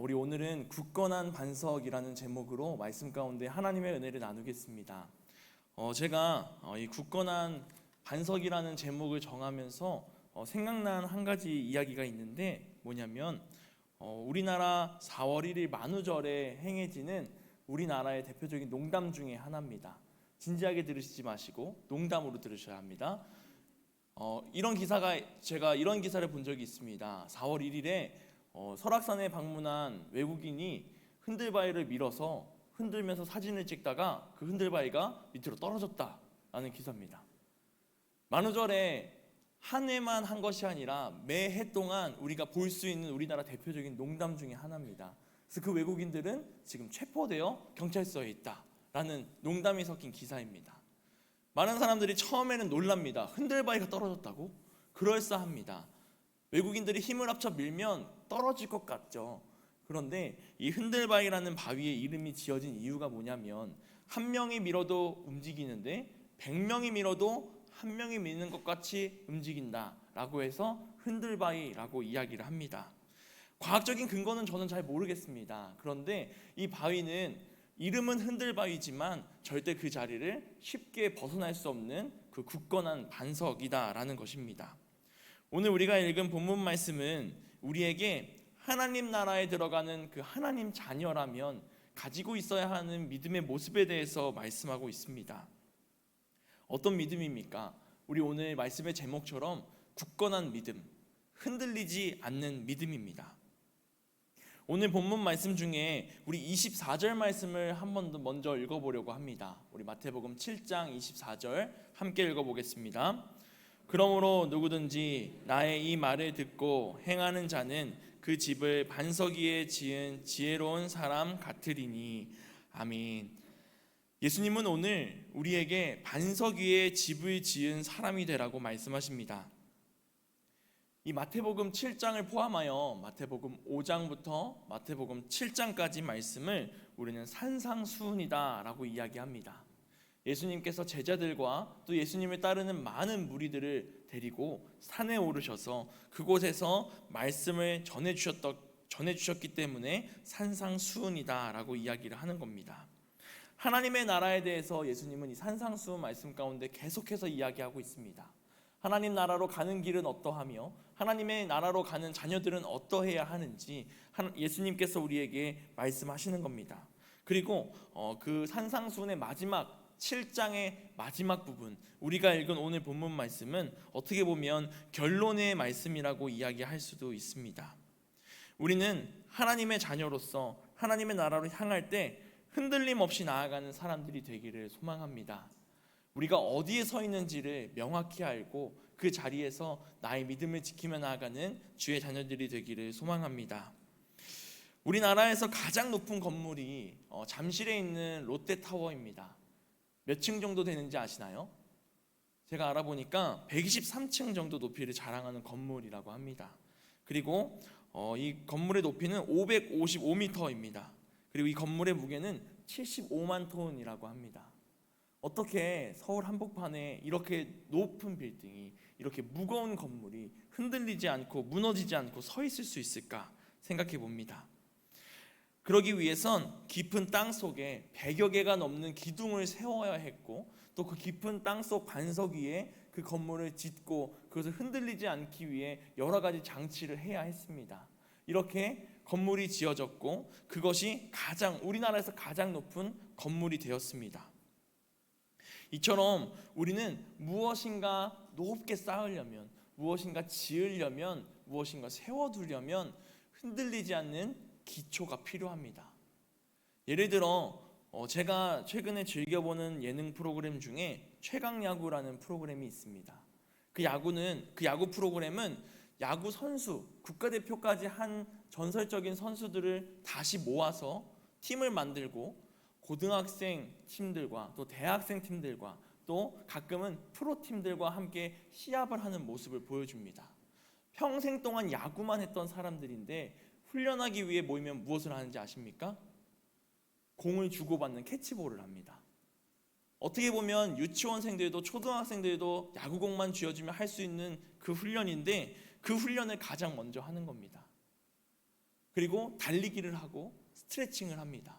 우리 오늘은 굳건한 반석이라는 제목으로 말씀 가운데 하나님의 은혜를 나누겠습니다. 어, 제가 어, 이 굳건한 반석이라는 제목을 정하면서 어, 생각난 한 가지 이야기가 있는데 뭐냐면 어, 우리나라 4월 1일 만우절에 행해지는 우리나라의 대표적인 농담 중에 하나입니다. 진지하게 들으시지 마시고 농담으로 들으셔야 합니다. 어, 이런 기사가 제가 이런 기사를 본 적이 있습니다. 4월 1일에 어, 설악산에 방문한 외국인이 흔들바위를 밀어서 흔들면서 사진을 찍다가 그 흔들바위가 밑으로 떨어졌다라는 기사입니다. 만우절에 한 해만 한 것이 아니라 매 해 동안 우리가 볼 수 있는 우리나라 대표적인 농담 중에 하나입니다. 그래서 그 외국인들은 지금 체포되어 경찰서에 있다라는 농담이 섞인 기사입니다. 많은 사람들이 처음에는 놀랍니다. 흔들바위가 떨어졌다고? 그럴싸합니다. 외국인들이 힘을 합쳐 밀면 떨어질 것 같죠. 그런데 이 흔들바위라는 바위의 이름이 지어진 이유가 뭐냐면 한 명이 밀어도 움직이는데 백 명이 밀어도 한 명이 미는 것 같이 움직인다라고 해서 흔들바위라고 이야기를 합니다. 과학적인 근거는 저는 잘 모르겠습니다. 그런데 이 바위는 이름은 흔들바위지만 절대 그 자리를 쉽게 벗어날 수 없는 그 굳건한 반석이다라는 것입니다. 오늘 우리가 읽은 본문 말씀은 우리에게 하나님 나라에 들어가는 그 하나님 자녀라면 가지고 있어야 하는 믿음의 모습에 대해서 말씀하고 있습니다. 어떤 믿음입니까? 우리 오늘 말씀의 제목처럼 굳건한 믿음, 흔들리지 않는 믿음입니다. 오늘 본문 말씀 중에 우리 24절 말씀을 한 번 더 먼저 읽어보려고 합니다. 우리 마태복음 7장 24절 함께 읽어보겠습니다. 그러므로 누구든지 나의 이 말을 듣고 행하는 자는 그 집을 반석 위에 지은 지혜로운 사람 같으리니 아멘. 예수님은 오늘 우리에게 반석 위에 집을 지은 사람이 되라고 말씀하십니다. 이 마태복음 7장을 포함하여 마태복음 5장부터 마태복음 7장까지 말씀을 우리는 산상수훈이다라고 이야기합니다. 예수님께서 제자들과 또 예수님을 따르는 많은 무리들을 데리고 산에 오르셔서 그곳에서 말씀을 전해 주셨던 전해 주셨기 때문에 산상수훈이다라고 이야기를 하는 겁니다. 하나님의 나라에 대해서 예수님은 이 산상수훈 말씀 가운데 계속해서 이야기하고 있습니다. 하나님 나라로 가는 길은 어떠하며 하나님의 나라로 가는 자녀들은 어떠해야 하는지 예수님께서 우리에게 말씀하시는 겁니다. 그리고 어, 그 산상수훈의 마지막 7장의 마지막 부분 우리가 읽은 오늘 본문 말씀은 어떻게 보면 결론의 말씀이라고 이야기할 수도 있습니다. 우리는 하나님의 자녀로서 하나님의 나라로 향할 때 흔들림 없이 나아가는 사람들이 되기를 소망합니다. 우리가 어디에 서 있는지를 명확히 알고 그 자리에서 나의 믿음을 지키며 나아가는 주의 자녀들이 되기를 소망합니다. 우리나라에서 가장 높은 건물이 어, 잠실에 있는 롯데타워입니다. 몇 층 정도 되는지 아시나요? 제가 알아보니까 123층 정도 높이를 자랑하는 건물이라고 합니다. 그리고 어, 이 건물의 높이는 555m입니다. 그리고 이 건물의 무게는 75만 톤이라고 합니다. 어떻게 서울 한복판에 이렇게 높은 빌딩이 이렇게 무거운 건물이 흔들리지 않고 무너지지 않고 서 있을 수 있을까 생각해 봅니다. 그러기 위해선 깊은 땅 속에 100여 개가 넘는 기둥을 세워야 했고 또 그 깊은 땅 속 반석 위에 그 건물을 짓고 그것을 흔들리지 않기 위해 여러 가지 장치를 해야 했습니다. 이렇게 건물이 지어졌고 그것이 가장 우리나라에서 가장 높은 건물이 되었습니다. 이처럼 우리는 무엇인가 높게 쌓으려면 무엇인가 지으려면 무엇인가 세워두려면 흔들리지 않는 기초가 필요합니다. 예를 들어 어, 제가 최근에 즐겨보는 예능 프로그램 중에 최강야구라는 프로그램이 있습니다. 그 야구는 그 야구 프로그램은 야구 선수 국가대표까지 한 전설적인 선수들을 다시 모아서 팀을 만들고 고등학생 팀들과 또 대학생 팀들과 또 가끔은 프로 팀들과 함께 시합을 하는 모습을 보여줍니다. 평생 동안 야구만 했던 사람들인데 훈련하기 위해 모이면 무엇을 하는지 아십니까? 공을 주고받는 캐치볼을 합니다. 어떻게 보면 유치원생들도 초등학생들도 야구공만 쥐어주면 할 수 있는 그 훈련인데 그 훈련을 가장 먼저 하는 겁니다. 그리고 달리기를 하고 스트레칭을 합니다.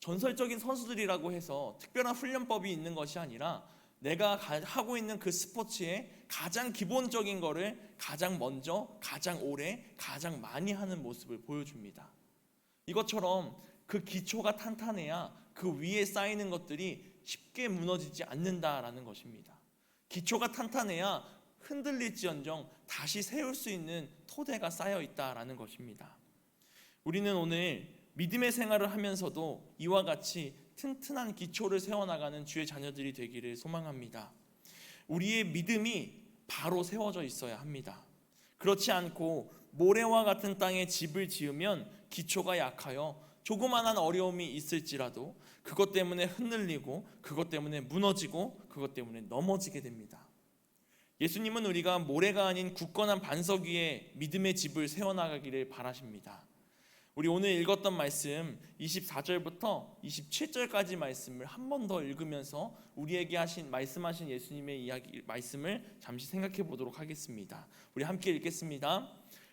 전설적인 선수들이라고 해서 특별한 훈련법이 있는 것이 아니라 내가 가- 하고 있는 그 스포츠의 가장 기본적인 거를 가장 먼저, 가장 오래, 가장 많이 하는 모습을 보여줍니다. 이것처럼 그 기초가 탄탄해야 그 위에 쌓이는 것들이 쉽게 무너지지 않는다라는 것입니다. 기초가 탄탄해야 흔들릴지언정 다시 세울 수 있는 토대가 쌓여 있다라는 것입니다. 우리는 오늘 믿음의 생활을 하면서도 이와 같이 튼튼한 기초를 세워나가는 주의 자녀들이 되기를 소망합니다. 우리의 믿음이 바로 세워져 있어야 합니다. 그렇지 않고 모래와 같은 땅에 집을 지으면 기초가 약하여 조그만한 어려움이 있을지라도 그것 때문에 흔들리고 그것 때문에 무너지고 그것 때문에 넘어지게 됩니다. 예수님은 우리가 모래가 아닌 굳건한 반석 위에 믿음의 집을 세워나가기를 바라십니다. 우리 오늘 읽었던 말씀 24절부터 27절까지 말씀을 한 번 더 읽으면서 우리에게 하신 말씀하신 예수님의 이야기 말씀을 잠시 생각해 보도록 하겠습니다. 우리 함께 읽겠습니다.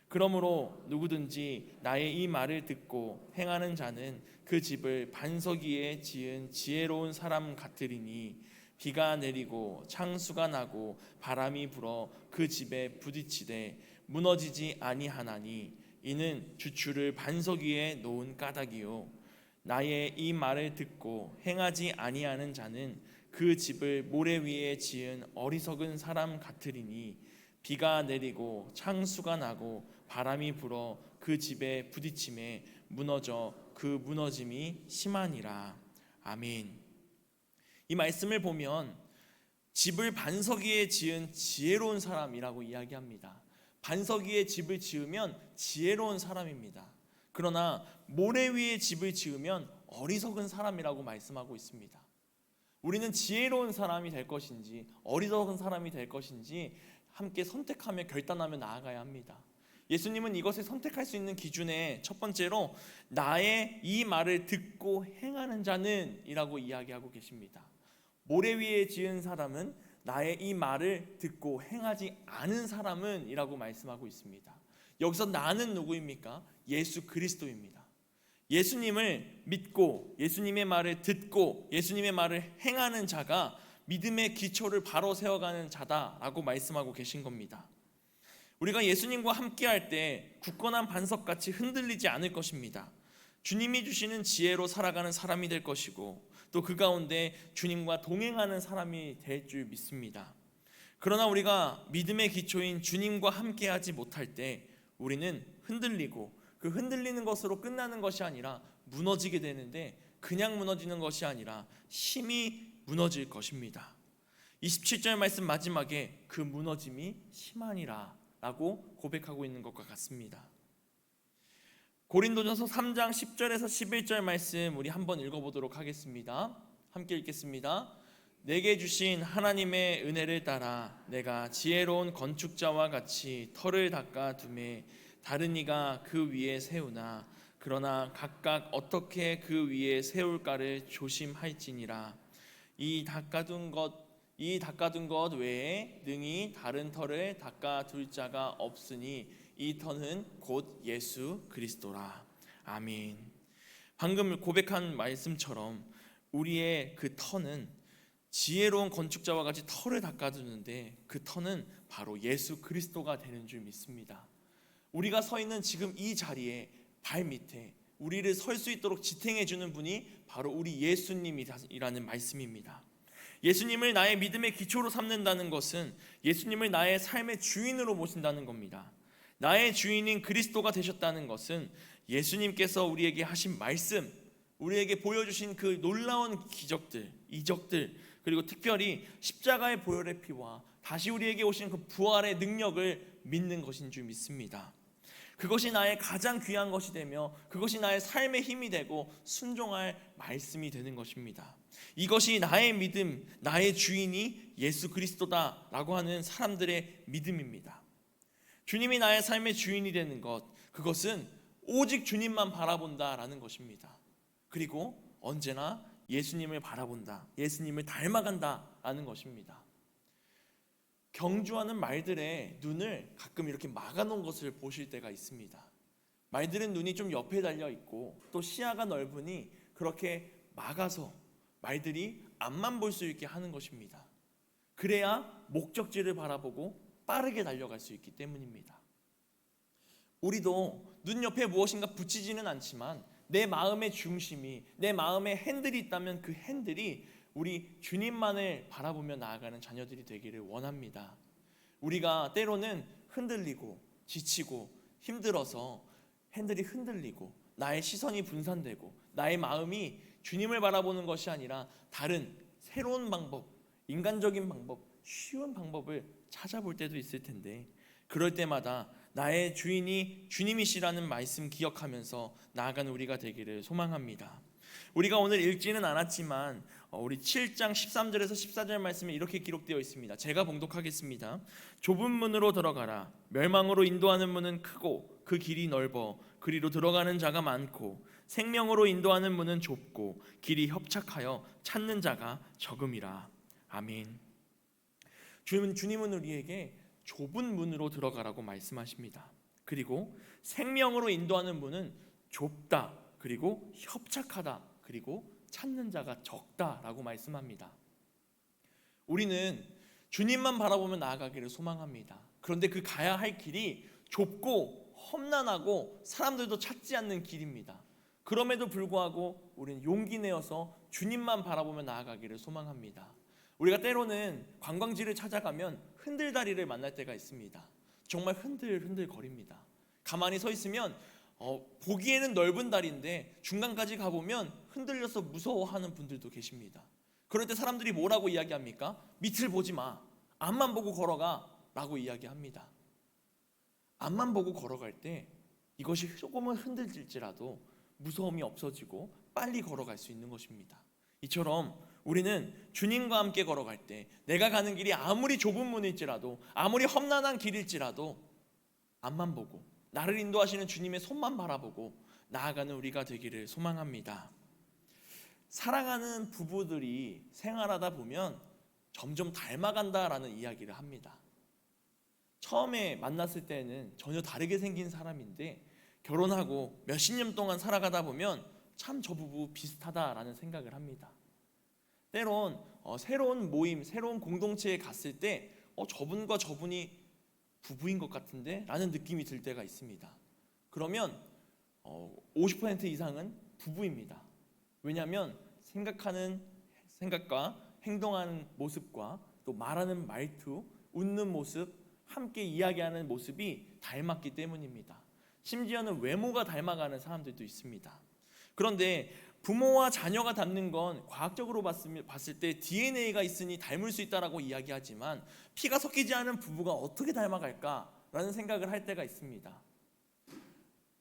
그러므로 누구든지 나의 이 말을 듣고 행하는 자는 그 집을 반석 위에 지은 지혜로운 사람 같으리니 비가 내리고 창수가 나고 바람이 불어 그 집에 부딪히되 무너지지 아니하나니 이는 주추를 반석 위에 놓은 까닭이요 나의 이 말을 듣고 행하지 아니하는 자는 그 집을 모래 위에 지은 어리석은 사람 같으리니 비가 내리고 창수가 나고 바람이 불어 그 집에 부딪힘에 무너져 그 무너짐이 심하니라 아멘. 이 말씀을 보면 집을 반석 위에 지은 지혜로운 사람이라고 이야기합니다. 반석 위에 집을 지으면 지혜로운 사람입니다. 그러나 모래 위에 집을 지으면 어리석은 사람이라고 말씀하고 있습니다. 우리는 지혜로운 사람이 될 것인지 어리석은 사람이 될 것인지 함께 선택하며 결단하며 나아가야 합니다. 예수님은 이것을 선택할 수 있는 기준에 첫 번째로 나의 이 말을 듣고 행하는 자는이라고 이야기하고 계십니다. 모래 위에 지은 사람은 나의 이 말을 듣고 행하지 않은 사람은이라고 말씀하고 있습니다. 여기서 나는 누구입니까? 예수 그리스도입니다. 예수님을 믿고 예수님의 말을 듣고 예수님의 말을 행하는 자가 믿음의 기초를 바로 세워가는 자다라고 말씀하고 계신 겁니다. 우리가 예수님과 함께할 때 굳건한 반석같이 흔들리지 않을 것입니다. 주님이 주시는 지혜로 살아가는 사람이 될 것이고 또 그 가운데 주님과 동행하는 사람이 될 줄 믿습니다. 그러나 우리가 믿음의 기초인 주님과 함께하지 못할 때 우리는 흔들리고 그 흔들리는 것으로 끝나는 것이 아니라 무너지게 되는데 그냥 무너지는 것이 아니라 심히 무너질 것입니다. 27절 말씀 마지막에 그 무너짐이 심하니라 라고 고백하고 있는 것과 같습니다. 고린도전서 3장 10절에서 11절 말씀 우리 한번 읽어보도록 하겠습니다. 함께 읽겠습니다. 내게 주신 하나님의 은혜를 따라 내가 지혜로운 건축자와 같이 터를 닦아 두매 다른 이가 그 위에 세우나 그러나 각각 어떻게 그 위에 세울까를 조심할지니라 이 닦아둔 것 이 닦아둔 것 외에 능히 다른 터를 닦아둘 자가 없으니 이 터는 곧 예수 그리스도라. 아멘. 방금 고백한 말씀처럼 우리의 그 터는 지혜로운 건축자와 같이 터를 닦아주는데 그 터는 바로 예수 그리스도가 되는 줄 믿습니다. 우리가 서 있는 지금 이 자리에 발 밑에 우리를 설 수 있도록 지탱해 주는 분이 바로 우리 예수님이라는 말씀입니다. 예수님을 나의 믿음의 기초로 삼는다는 것은 예수님을 나의 삶의 주인으로 모신다는 겁니다. 나의 주인인 그리스도가 되셨다는 것은 예수님께서 우리에게 하신 말씀, 우리에게 보여주신 그 놀라운 기적들, 이적들, 그리고 특별히 십자가의 보혈의 피와 다시 우리에게 오신 그 부활의 능력을 믿는 것인 줄 믿습니다. 그것이 나의 가장 귀한 것이 되며 그것이 나의 삶의 힘이 되고 순종할 말씀이 되는 것입니다. 이것이 나의 믿음, 나의 주인이 예수 그리스도다라고 하는 사람들의 믿음입니다. 주님이 나의 삶의 주인이 되는 것, 그것은 오직 주님만 바라본다라는 것입니다. 그리고 언제나 예수님을 바라본다, 예수님을 닮아간다라는 것입니다. 경주하는 말들의 눈을 가끔 이렇게 막아놓은 것을 보실 때가 있습니다. 말들은 눈이 좀 옆에 달려 있고 또 시야가 넓으니 그렇게 막아서 말들이 앞만 볼 수 있게 하는 것입니다. 그래야 목적지를 바라보고 빠르게 달려갈 수 있기 때문입니다. 우리도 눈 옆에 무엇인가 붙이지는 않지만 내 마음의 중심이 내 마음의 핸들이 있다면 그 핸들이 우리 주님만을 바라보며 나아가는 자녀들이 되기를 원합니다. 우리가 때로는 흔들리고 지치고 힘들어서 핸들이 흔들리고 나의 시선이 분산되고 나의 마음이 주님을 바라보는 것이 아니라 다른 새로운 방법, 인간적인 방법, 쉬운 방법을 찾아볼 때도 있을 텐데 그럴 때마다 나의 주인이 주님이시라는 말씀 기억하면서 나아가는 우리가 되기를 소망합니다. 우리가 오늘 읽지는 않았지만 어, 우리 7장 13절에서 14절 말씀에 이렇게 기록되어 있습니다. 제가 봉독하겠습니다. 좁은 문으로 들어가라. 멸망으로 인도하는 문은 크고 그 길이 넓어 그리로 들어가는 자가 많고 생명으로 인도하는 문은 좁고 길이 협착하여 찾는 자가 적음이라. 아멘. 주님은 주님은 우리에게 좁은 문으로 들어가라고 말씀하십니다. 그리고 생명으로 인도하는 문은 좁다. 그리고 협착하다. 그리고 찾는 자가 적다라고 말씀합니다. 우리는 주님만 바라보며 나아가기를 소망합니다. 그런데 그 가야 할 길이 좁고 험난하고 사람들도 찾지 않는 길입니다. 그럼에도 불구하고 우리는 용기 내어서 주님만 바라보며 나아가기를 소망합니다. 우리가 때로는 관광지를 찾아가면 흔들다리를 만날 때가 있습니다. 정말 흔들흔들 거립니다. 가만히 서 있으면 어, 보기에는 넓은 다리인데 중간까지 가보면 흔들려서 무서워하는 분들도 계십니다. 그럴 때 사람들이 뭐라고 이야기합니까? 밑을 보지 마. 앞만 보고 걸어가. 라고 이야기합니다. 앞만 보고 걸어갈 때 이것이 조금은 흔들릴지라도 무서움이 없어지고 빨리 걸어갈 수 있는 것입니다. 이처럼 우리는 주님과 함께 걸어갈 때 내가 가는 길이 아무리 좁은 문일지라도 아무리 험난한 길일지라도 앞만 보고 나를 인도하시는 주님의 손만 바라보고 나아가는 우리가 되기를 소망합니다. 사랑하는 부부들이 생활하다 보면 점점 닮아간다라는 이야기를 합니다. 처음에 만났을 때는 전혀 다르게 생긴 사람인데 결혼하고 몇십 년 동안 살아가다 보면 참 저 부부 비슷하다라는 생각을 합니다. 때론 어, 새로운 모임, 새로운 공동체에 갔을 때 어, 저분과 저분이 부부인 것 같은데 라는 느낌이 들 때가 있습니다. 그러면 어, 50% 이상은 부부입니다. 왜냐하면 생각하는 생각과 행동하는 모습과 또 말하는 말투, 웃는 모습, 함께 이야기하는 모습이 닮았기 때문입니다. 심지어는 외모가 닮아가는 사람들도 있습니다. 그런데 부모와 자녀가 닮는 건 과학적으로 봤을 때 DNA가 있으니 닮을 수 있다라고 이야기하지만 피가 섞이지 않은 부부가 어떻게 닮아갈까라는 생각을 할 때가 있습니다.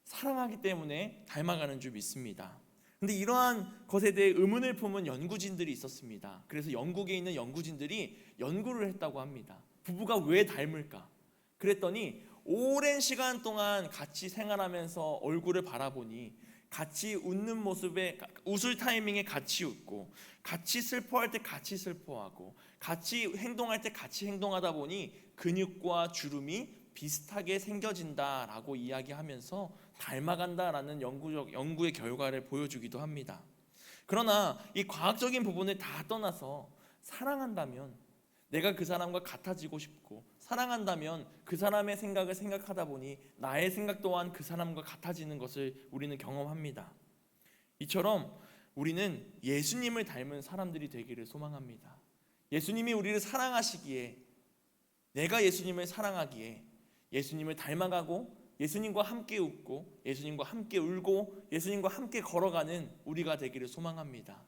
사랑하기 때문에 닮아가는 줄 믿습니다. 근데 이러한 것에 대해 의문을 품은 연구진들이 있었습니다. 그래서 영국에 있는 연구진들이 연구를 했다고 합니다. 부부가 왜 닮을까? 그랬더니 오랜 시간 동안 같이 생활하면서 얼굴을 바라보니 같이 웃는 모습에 웃을 타이밍에 같이 웃고 같이 슬퍼할 때 같이 슬퍼하고 같이 행동할 때 같이 행동하다 보니 근육과 주름이 비슷하게 생겨진다라고 이야기하면서 닮아간다라는 연구적 연구의 결과를 보여주기도 합니다. 그러나 이 과학적인 부분을 다 떠나서 사랑한다면 내가 그 사람과 같아지고 싶고 사랑한다면 그 사람의 생각을 생각하다 보니 나의 생각 또한 그 사람과 같아지는 것을 우리는 경험합니다. 이처럼 우리는 예수님을 닮은 사람들이 되기를 소망합니다. 예수님이 우리를 사랑하시기에 내가 예수님을 사랑하기에 예수님을 닮아가고 예수님과 함께 웃고 예수님과 함께 울고 예수님과 함께 걸어가는 우리가 되기를 소망합니다.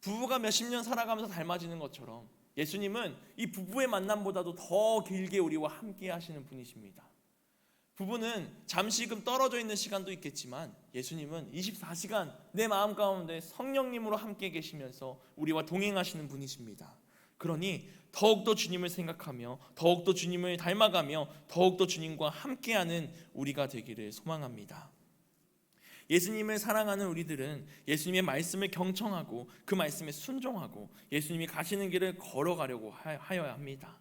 부부가 몇십 년 살아가면서 닮아지는 것처럼 예수님은 이 부부의 만남보다도 더 길게 우리와 함께 하시는 분이십니다. 부부는 잠시금 떨어져 있는 시간도 있겠지만 예수님은 24시간 내 마음 가운데 성령님으로 함께 계시면서 우리와 동행하시는 분이십니다. 그러니 더욱더 주님을 생각하며 더욱더 주님을 닮아가며 더욱더 주님과 함께하는 우리가 되기를 소망합니다. 예수님을 사랑하는 우리들은 예수님의 말씀을 경청하고 그 말씀에 순종하고 예수님이 가시는 길을 걸어가려고 하여야 합니다.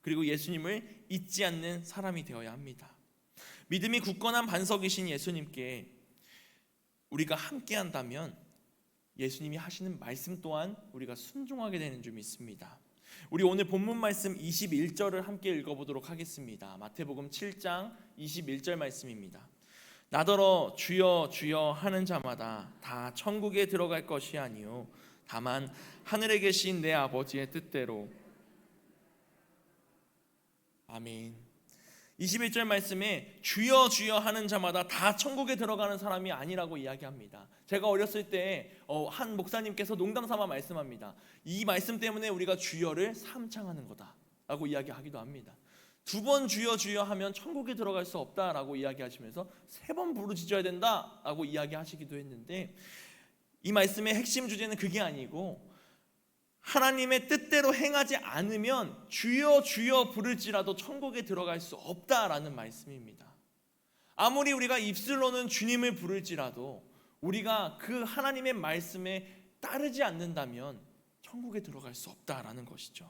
그리고 예수님을 잊지 않는 사람이 되어야 합니다. 믿음이 굳건한 반석이신 예수님께 우리가 함께 한다면 예수님이 하시는 말씀 또한 우리가 순종하게 되는 줄 믿습니다. 우리 오늘 본문 말씀 21절을 함께 읽어보도록 하겠습니다. 마태복음 7장 21절 말씀입니다. 나더러 주여 주여 하는 자마다 다 천국에 들어갈 것이 아니요 다만 하늘에 계신 내 아버지의 뜻대로 아멘. 21절 말씀에 주여 주여 하는 자마다 다 천국에 들어가는 사람이 아니라고 이야기합니다. 제가 어렸을 때 한 목사님께서 농담 삼아 말씀합니다. 이 말씀 때문에 우리가 주여를 삼창하는 거다라고 이야기하기도 합니다. 두 번 주여 주여 하면 천국에 들어갈 수 없다라고 이야기하시면서 세 번 부르짖어야 된다라고 이야기하시기도 했는데 이 말씀의 핵심 주제는 그게 아니고 하나님의 뜻대로 행하지 않으면 주여 주여 부를지라도 천국에 들어갈 수 없다라는 말씀입니다. 아무리 우리가 입술로는 주님을 부를지라도 우리가 그 하나님의 말씀에 따르지 않는다면 천국에 들어갈 수 없다라는 것이죠.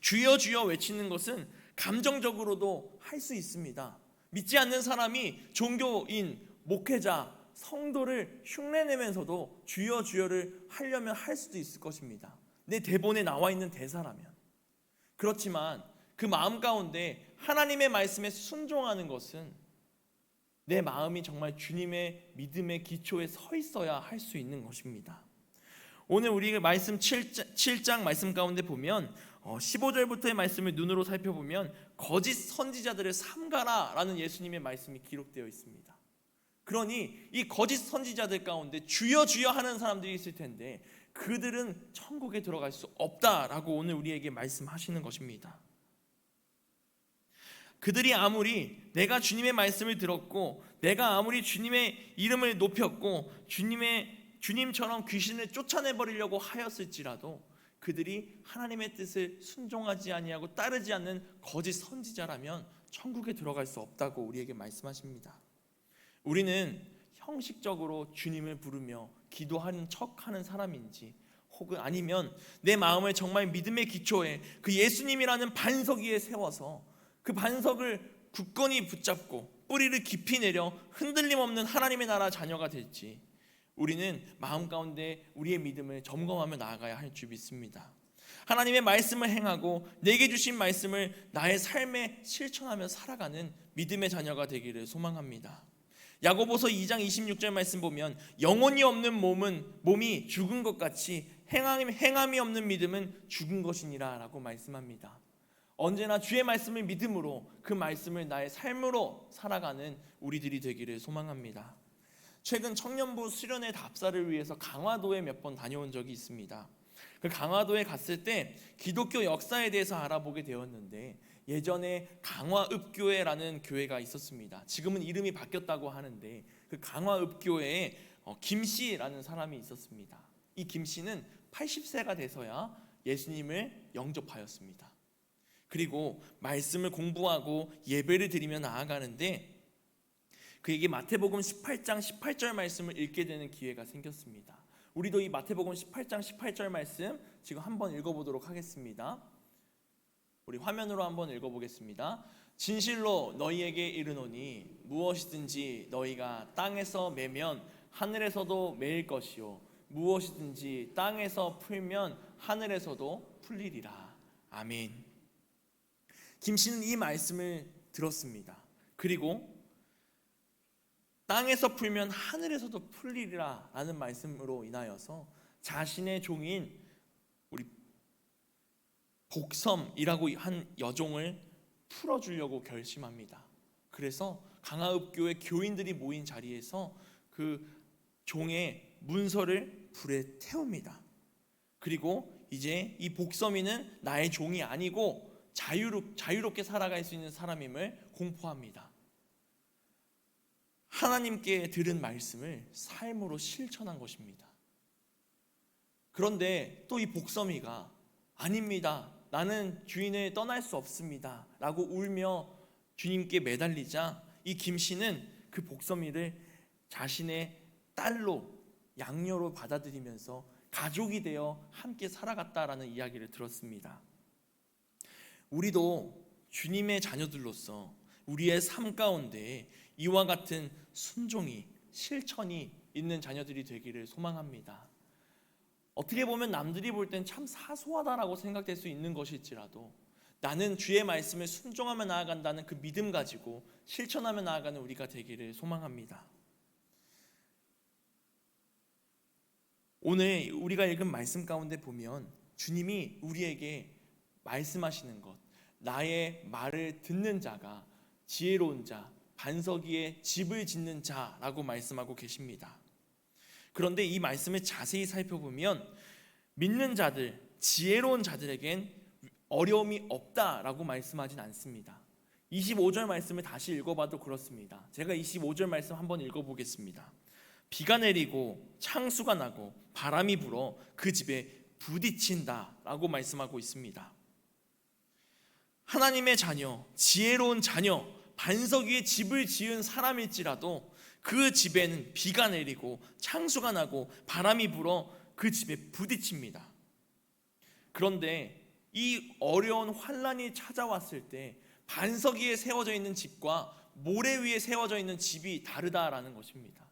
주여 주여 외치는 것은 감정적으로도 할 수 있습니다. 믿지 않는 사람이 종교인, 목회자, 성도를 흉내내면서도 주여 주여를 하려면 할 수도 있을 것입니다. 내 대본에 나와 있는 대사라면. 그렇지만 그 마음 가운데 하나님의 말씀에 순종하는 것은 내 마음이 정말 주님의 믿음의 기초에 서 있어야 할 수 있는 것입니다. 오늘 우리 말씀 7장, 7장 말씀 가운데 보면 15절부터의 어, 말씀을 눈으로 살펴보면 거짓 선지자들을 삼가라라는 예수님의 말씀이 기록되어 있습니다. 그러니 이 거짓 선지자들 가운데 주여 주여 하는 사람들이 있을 텐데 그들은 천국에 들어갈 수 없다라고 오늘 우리에게 말씀하시는 것입니다. 그들이 아무리 내가 주님의 말씀을 들었고 내가 아무리 주님의 이름을 높였고 주님의 주님처럼 귀신을 쫓아내 버리려고 하였을지라도 그들이 하나님의 뜻을 순종하지 아니하고 따르지 않는 거짓 선지자라면 천국에 들어갈 수 없다고 우리에게 말씀하십니다. 우리는 형식적으로 주님을 부르며 기도하는 척하는 사람인지 혹은 아니면 내 마음을 정말 믿음의 기초에 그 예수님이라는 반석 위에 세워서 그 반석을 굳건히 붙잡고 뿌리를 깊이 내려 흔들림 없는 하나님의 나라 자녀가 될지 우리는 마음 가운데 우리의 믿음을 점검하며 나아가야 할 줄 믿습니다. 하나님의 말씀을 행하고 내게 주신 말씀을 나의 삶에 실천하며 살아가는 믿음의 자녀가 되기를 소망합니다. 야고보서 2장 26절 말씀 보면 영혼이 없는 몸은 몸이 죽은 것 같이 행함, 행함이 없는 믿음은 죽은 것이니라라고 말씀합니다. 언제나 주의 말씀을 믿음으로 그 말씀을 나의 삶으로 살아가는 우리들이 되기를 소망합니다. 최근 청년부 수련회 답사를 위해서 강화도에 몇 번 다녀온 적이 있습니다. 그 강화도에 갔을 때 기독교 역사에 대해서 알아보게 되었는데 예전에 강화읍교회라는 교회가 있었습니다. 지금은 이름이 바뀌었다고 하는데 그 강화읍교회에 어, 김씨라는 사람이 있었습니다. 이 김씨는 80세가 돼서야 예수님을 영접하였습니다. 그리고 말씀을 공부하고 예배를 드리며 나아가는데 그에게 마태복음 18장 18절 말씀을 읽게 되는 기회가 생겼습니다. 우리도 이 마태복음 18장 18절 말씀 지금 한번 읽어보도록 하겠습니다. 우리 화면으로 한번 읽어보겠습니다. 진실로 너희에게 이르노니 무엇이든지 너희가 땅에서 매면 하늘에서도 매일 것이요 무엇이든지 땅에서 풀면 하늘에서도 풀리리라. 아멘. 김 씨는 이 말씀을 들었습니다. 그리고 땅에서 풀면 하늘에서도 풀리리라 라는 말씀으로 인하여서 자신의 종인 우리 복섬이라고 한 여종을 풀어주려고 결심합니다. 그래서 강화읍교회 교인들이 모인 자리에서 그 종의 문서를 불에 태웁니다. 그리고 이제 이 복섬이는 나의 종이 아니고 자유롭, 자유롭게 살아갈 수 있는 사람임을 공포합니다. 하나님께 들은 말씀을 삶으로 실천한 것입니다. 그런데 또 이 복섬이가 아닙니다. 나는 주인을 떠날 수 없습니다. 라고 울며 주님께 매달리자 이 김씨는 그 복섬이를 자신의 딸로 양녀로 받아들이면서 가족이 되어 함께 살아갔다라는 이야기를 들었습니다. 우리도 주님의 자녀들로서 우리의 삶 가운데 이와 같은 순종이 실천이 있는 자녀들이 되기를 소망합니다. 어떻게 보면 남들이 볼 땐 참 사소하다라고 생각될 수 있는 것일지라도 나는 주의 말씀을 순종하며 나아간다는 그 믿음 가지고 실천하며 나아가는 우리가 되기를 소망합니다. 오늘 우리가 읽은 말씀 가운데 보면 주님이 우리에게 말씀하시는 것, 나의 말을 듣는 자가 지혜로운 자, 반석 위에 집을 짓는 자라고 말씀하고 계십니다. 그런데 이 말씀을 자세히 살펴보면 믿는 자들, 지혜로운 자들에겐 어려움이 없다라고 말씀하진 않습니다. 25절 말씀을 다시 읽어봐도 그렇습니다. 제가 25절 말씀 한번 읽어보겠습니다. 비가 내리고 창수가 나고 바람이 불어 그 집에 부딪힌다라고 말씀하고 있습니다. 하나님의 자녀, 지혜로운 자녀, 반석 위에 집을 지은 사람일지라도 그 집에는 비가 내리고 창수가 나고 바람이 불어 그 집에 부딪힙니다. 그런데 이 어려운 환란이 찾아왔을 때 반석 위에 세워져 있는 집과 모래 위에 세워져 있는 집이 다르다라는 것입니다.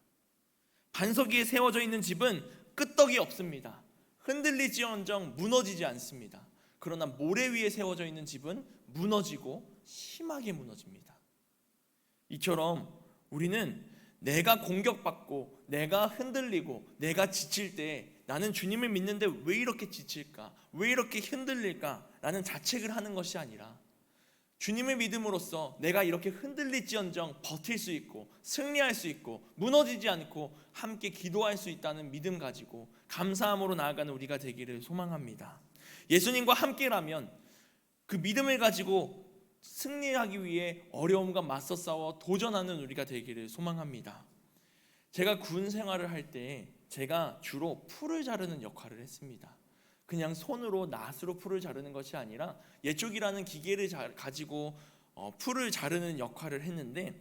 반석 위에 세워져 있는 집은 끄떡이 없습니다. 흔들리지언정 무너지지 않습니다. 그러나 모래 위에 세워져 있는 집은 무너지고 심하게 무너집니다. 이처럼 우리는 내가 공격받고 내가 흔들리고 내가 지칠 때 나는 주님을 믿는데 왜 이렇게 지칠까? 왜 이렇게 흔들릴까? 라는 자책을 하는 것이 아니라 주님을 믿음으로써 내가 이렇게 흔들릴지언정 버틸 수 있고 승리할 수 있고 무너지지 않고 함께 기도할 수 있다는 믿음 가지고 감사함으로 나아가는 우리가 되기를 소망합니다. 예수님과 함께라면 그 믿음을 가지고 승리하기 위해 어려움과 맞서 싸워 도전하는 우리가 되기를 소망합니다. 제가 군 생활을 할 때 제가 주로 풀을 자르는 역할을 했습니다. 그냥 손으로 낫으로 풀을 자르는 것이 아니라 예쪽이라는 기계를 가지고 어, 풀을 자르는 역할을 했는데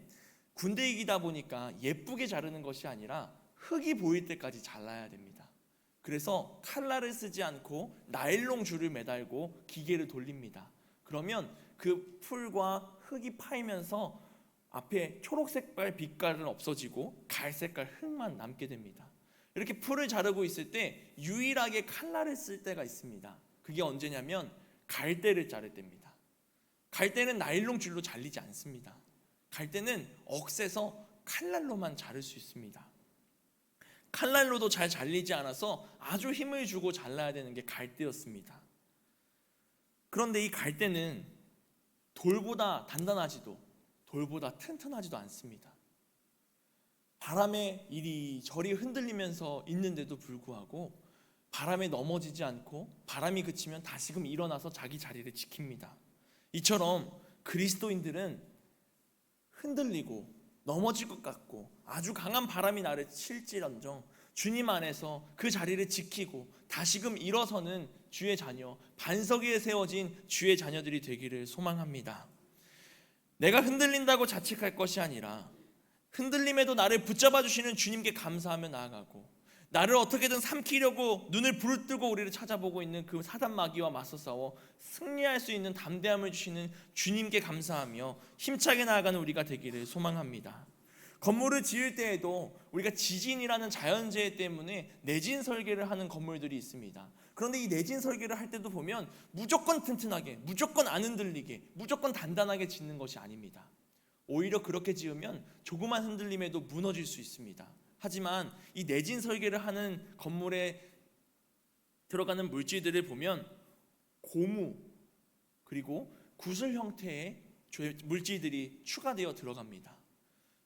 군대이기다 보니까 예쁘게 자르는 것이 아니라 흙이 보일 때까지 잘라야 됩니다. 그래서 칼날을 쓰지 않고 나일론 줄을 매달고 기계를 돌립니다. 그러면 그 풀과 흙이 파이면서 앞에 초록색깔 빛깔은 없어지고 갈색깔 흙만 남게 됩니다. 이렇게 풀을 자르고 있을 때 유일하게 칼날을 쓸 때가 있습니다. 그게 언제냐면 갈대를 자를 때입니다. 갈대는 나일론 줄로 잘리지 않습니다. 갈대는 억세서 칼날로만 자를 수 있습니다. 칼날로도 잘 잘리지 않아서 아주 힘을 주고 잘라야 되는 게 갈대였습니다. 그런데 이 갈대는 돌보다 단단하지도 돌보다 튼튼하지도 않습니다. 바람에 이리저리 흔들리면서 있는데도 불구하고 바람에 넘어지지 않고 바람이 그치면 다시금 일어나서 자기 자리를 지킵니다. 이처럼 그리스도인들은 흔들리고 넘어질 것 같고 아주 강한 바람이 나를 칠지언정 주님 안에서 그 자리를 지키고 다시금 일어서는 주의 자녀 반석 위에 세워진 주의 자녀들이 되기를 소망합니다. 내가 흔들린다고 자책할 것이 아니라 흔들림에도 나를 붙잡아 주시는 주님께 감사하며 나아가고 나를 어떻게든 삼키려고 눈을 부르뜨고 우리를 찾아보고 있는 그 사단 마귀와 맞서 싸워 승리할 수 있는 담대함을 주시는 주님께 감사하며 힘차게 나아가는 우리가 되기를 소망합니다. 건물을 지을 때에도 우리가 지진이라는 자연재해 때문에 내진 설계를 하는 건물들이 있습니다. 그런데 이 내진 설계를 할 때도 보면 무조건 튼튼하게, 무조건 안 흔들리게, 무조건 단단하게 짓는 것이 아닙니다. 오히려 그렇게 지으면 조그만 흔들림에도 무너질 수 있습니다. 하지만 이 내진 설계를 하는 건물에 들어가는 물질들을 보면 고무 그리고 구슬 형태의 물질들이 추가되어 들어갑니다.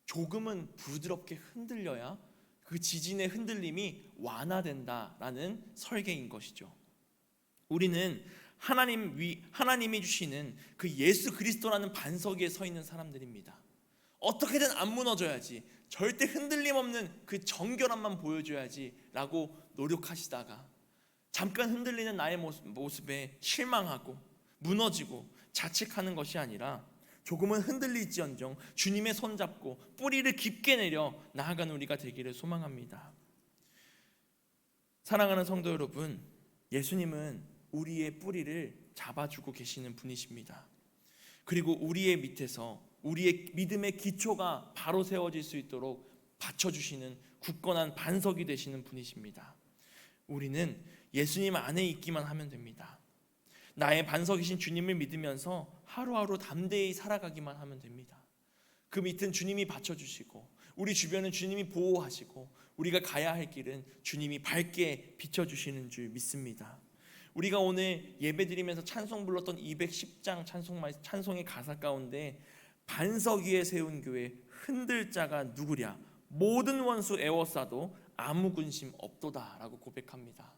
조금은 부드럽게 흔들려야 그 지진의 흔들림이 완화된다라는 설계인 것이죠. 우리는 하나님 위 하나님이 주시는 그 예수 그리스도라는 반석 위에 서 있는 사람들입니다. 어떻게든 안 무너져야지. 절대 흔들림 없는 그 정결함만 보여줘야지라고 노력하시다가 잠깐 흔들리는 나의 모습에 실망하고 무너지고 자책하는 것이 아니라 조금은 흔들리지언정 주님의 손 잡고 뿌리를 깊게 내려 나아가는 우리가 되기를 소망합니다. 사랑하는 성도 여러분, 예수님은 우리의 뿌리를 잡아주고 계시는 분이십니다. 그리고 우리의 밑에서 우리의 믿음의 기초가 바로 세워질 수 있도록 받쳐주시는 굳건한 반석이 되시는 분이십니다. 우리는 예수님 안에 있기만 하면 됩니다. 나의 반석이신 주님을 믿으면서 하루하루 담대히 살아가기만 하면 됩니다. 그 밑은 주님이 받쳐주시고 우리 주변은 주님이 보호하시고 우리가 가야 할 길은 주님이 밝게 비춰주시는 줄 믿습니다. 우리가 오늘 예배드리면서 찬송 불렀던 210장 찬송 말- 찬송의 가사 가운데 반석 위에 세운 교회 흔들 자가 누구랴 모든 원수 애워싸도 아무 근심 없도다라고 고백합니다.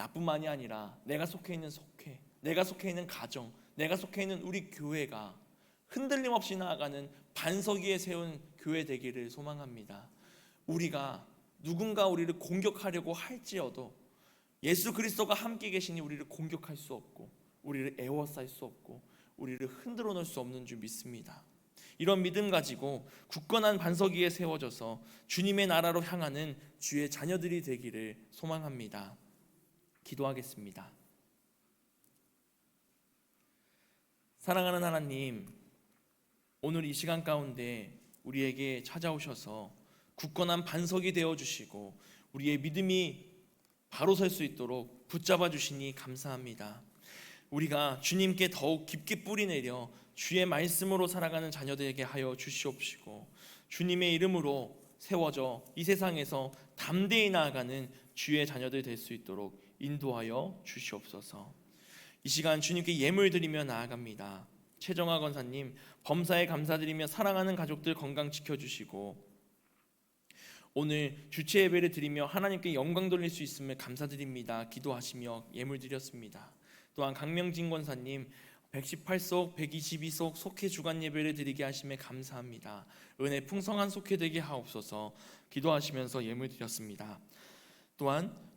나뿐만이 아니라 내가 속해 있는 속회, 내가 속해 있는 가정, 내가 속해 있는 우리 교회가 흔들림 없이 나아가는 반석 위에 세운 교회 되기를 소망합니다. 우리가 누군가 우리를 공격하려고 할지어도 예수 그리스도가 함께 계시니 우리를 공격할 수 없고 우리를 애워쌀 수 없고 우리를 흔들어 놓을 수 없는 줄 믿습니다. 이런 믿음 가지고 굳건한 반석 위에 세워져서 주님의 나라로 향하는 주의 자녀들이 되기를 소망합니다. 기도하겠습니다. 사랑하는 하나님, 오늘 이 시간 가운데 우리에게 찾아오셔서 굳건한 반석이 되어 주시고 우리의 믿음이 바로 설 수 있도록 붙잡아 주시니 감사합니다. 우리가 주님께 더욱 깊게 뿌리 내려 주의 말씀으로 살아가는 자녀들에게 하여 주시옵시고 주님의 이름으로 세워져 이 세상에서 담대히 나아가는 주의 자녀들 될 수 있도록 인도하여 주시옵소서. 이 시간 주님께 예물 드리며 나아갑니다. 최정화 권사님 범사에 감사드리며 사랑하는 가족들 건강 지켜주시고 오늘 주체 예배를 드리며 하나님께 영광 돌릴 수 있음을 감사드립니다. 기도하시며 예물 드렸습니다. 또한 강명진 권사님 118속, 122속 속회 주간 예배를 드리게 하심에 감사합니다. 은혜 풍성한 속회 되게 하옵소서. 기도하시면서 예물 드렸습니다. 또한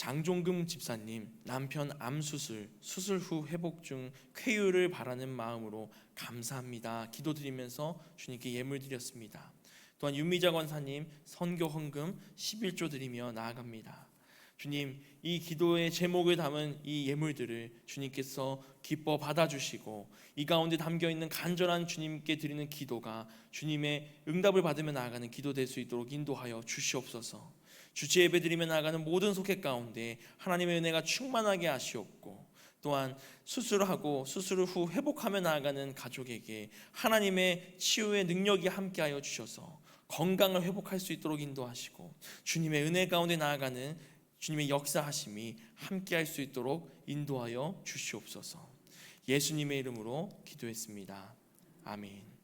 장종금 집사님 남편 암 수술 수술 후 회복 중 쾌유를 바라는 마음으로 감사합니다. 기도드리면서 주님께 예물 드렸습니다. 또한 윤미자 권사님 선교 헌금 11조 드리며 나아갑니다. 주님 이 기도의 제목을 담은 이 예물들을 주님께서 기뻐 받아주시고 이 가운데 담겨 있는 간절한 주님께 드리는 기도가 주님의 응답을 받으며 나아가는 기도 될 수 있도록 인도하여 주시옵소서. 주체 예배드리며 나아가는 모든 속회 가운데 하나님의 은혜가 충만하게 하시옵고 또한 수술하고 수술 후 회복하며 나아가는 가족에게 하나님의 치유의 능력이 함께하여 주셔서 건강을 회복할 수 있도록 인도하시고 주님의 은혜 가운데 나아가는 주님의 역사하심이 함께할 수 있도록 인도하여 주시옵소서. 예수님의 이름으로 기도했습니다. 아멘.